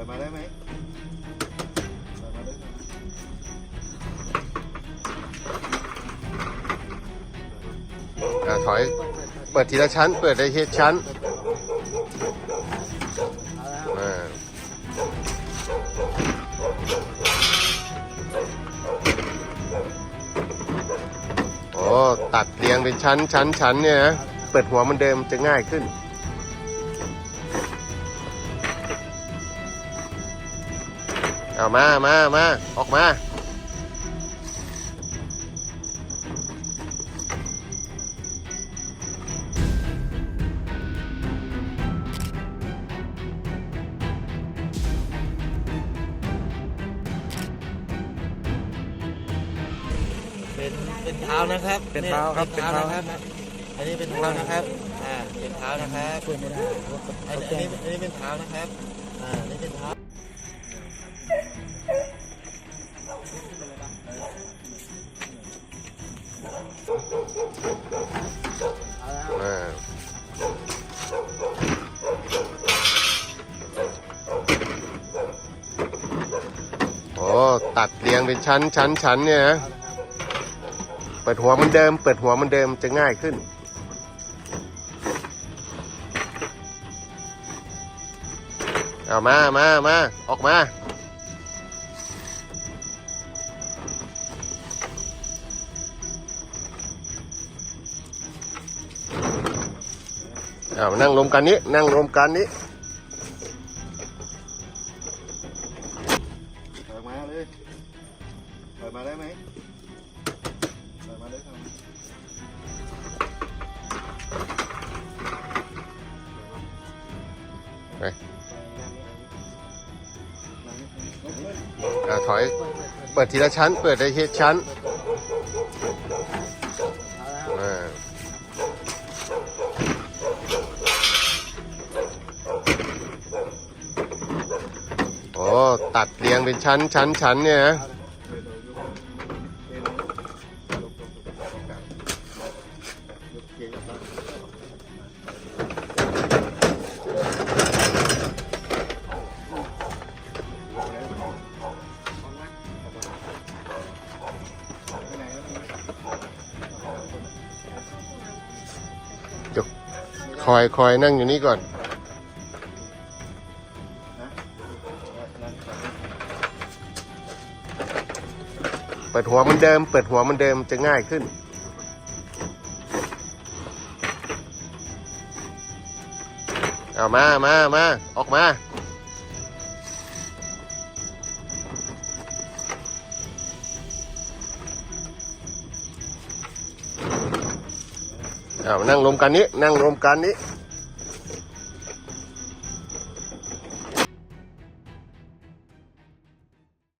อยมาได้ไหมถอยมาได้ไหมอ่าถอย เปิดทีละชั้น เปิดได้ทีละชั้นอ่าโอ้ตัดเรียงเป็นชั้นชั้นชั้นเนี่ยนะ เปิดหัวมันเดิมจะง่ายขึ้น เอามามามาออกมา เป็นเป็นเท้านะครับเป็นเท้าครับเป็นเท้านะครับ อันนี้เป็นเท้านะครับอ่าเป็นเท้านะครับช่วยไม่ได้อันนี้อันนี้อันนี้เป็นเท้านะครับอ่านี่เป็นเท้า อ่าโอ้ตัดเรียงเป็นชั้นชั้นชั้นเนี่ยนะเปิดหัวมันเดิม เปิดหัวมันเดิมจะง่ายขึ้นเอามามามาออกมา อานั่งรวมกันนี้ นั่งรวมกันนี้ถอยมาเลยถอยมาได้ไหมถอยมาได้ครับไปอ่าถอย เปิดทีละชั้น เปิดได้ทีละชั้นอ่ อ้ตัดเรียงเป็นชั้นชั้นชั้นเนี่ยนะคอยคอยนั่งอยู่นี่ก่อน เปิดหัวมันเดิม เปิดหัวมันเดิมจะง่ายขึ้น เอามามามาออกมาเอานั่งรวมกันนี้ นั่งรวมกันนี้